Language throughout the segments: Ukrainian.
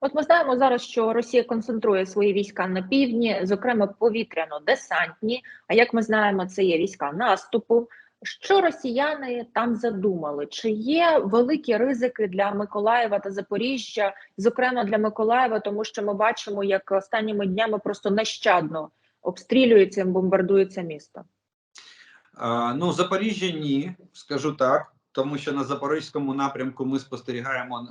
От ми знаємо зараз, що Росія концентрує свої війська на півдні, зокрема повітряно-десантні. А як ми знаємо, це є війська наступу. Що росіяни там задумали? Чи є великі ризики для Миколаєва та Запоріжжя, зокрема для Миколаєва, тому що ми бачимо, як останніми днями просто нещадно обстрілюється бомбардується місто? А, ну, Запоріжжя ні, скажу так, тому що на запорізькому напрямку ми спостерігаємо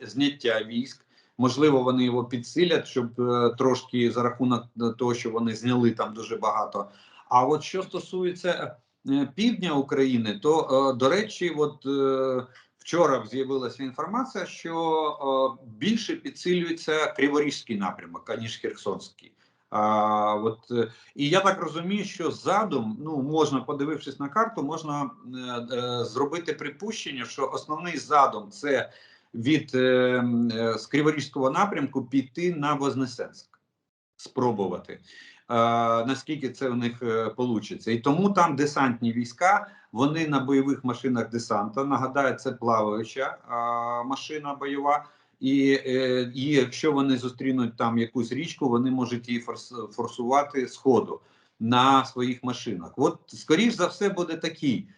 зняття військ. Можливо, вони його підсилять, щоб е, трошки за рахунок того, що вони зняли там дуже багато. А от що стосується е, півдня України, то е, до речі, от е, вчора з'явилася інформація, що е, більше підсилюється Криворізький напрямок, аніж Херсонський. А, от, е, і я так розумію, що задум, ну можна подивившись на карту, можна е, е, зробити припущення, що основний задум це від е, е, з напрямку піти на Вознесенськ, спробувати. Е, наскільки це у них вийде. І тому там десантні війська, вони на бойових машинах десанта. Нагадаю, це плаваюча е, машина бойова. І, е, і якщо вони зустрінуть там якусь річку, вони можуть її форс, форсувати з ходу на своїх машинах. От, скоріш за все, буде такий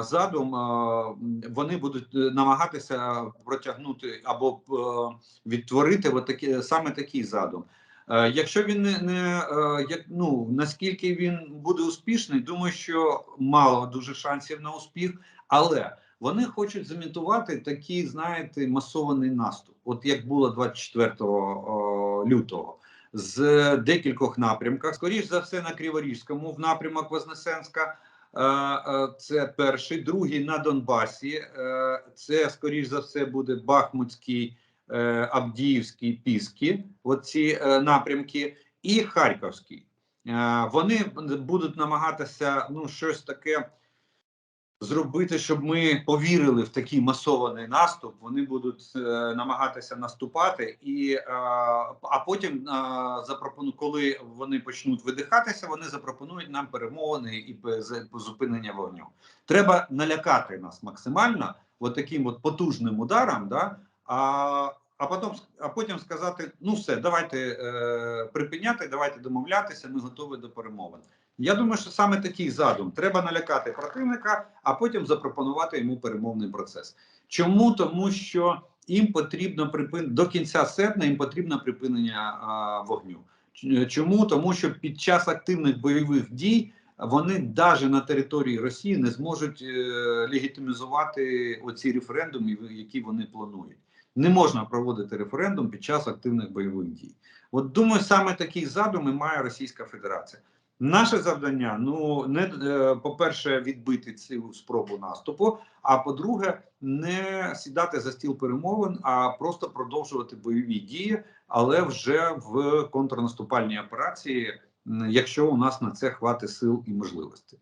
задум. Е, вони будуть намагатися протягнути або е, відтворити от такі, саме такий задум. Е, якщо він не, не е, як ну наскільки він буде успішний, думаю, що мало дуже шансів на успіх, але вони хочуть замітувати такий, знаєте, масований наступ, от як було 24 лютого, з декількох напрямках. Скоріш за все, на Криворізькому в напрямок Вознесенська. Е, е, це перший, другий на Донбасі. Е, це скоріш за все буде Бахмутський, Абдіївський, Піски. Оці напрямки, і Харківський. Вони будуть намагатися ну щось таке зробити, щоб ми повірили в такий масований наступ. Вони будуть е, намагатися наступати, і е, а потім е, запропону, коли вони почнуть видихатися, вони запропонують нам перемовини і зупинення вогню. Треба налякати нас максимально, от таким от потужним ударом. Да, а а потім а потім сказати: ну все, давайте е, припиняти, давайте домовлятися. Ми готові до перемовин. Я думаю, що саме такий задум треба налякати противника, а потім запропонувати йому перемовний процес. Чому тому, що їм потрібно припин до кінця серпня їм потрібно припинення а, вогню. Чому тому, що під час активних бойових дій вони навіть на території Росії не зможуть е, легітимізувати оці референдуми, які вони планують. Не можна проводити референдум під час активних бойових дій. От думаю, саме такий задум і має Російська Федерація. Наше завдання ну не е, по-перше, відбити цю спробу наступу. А по-друге, не сідати за стіл перемовин, а просто продовжувати бойові дії, але вже в контрнаступальній операції, якщо у нас на це хватить сил і можливостей.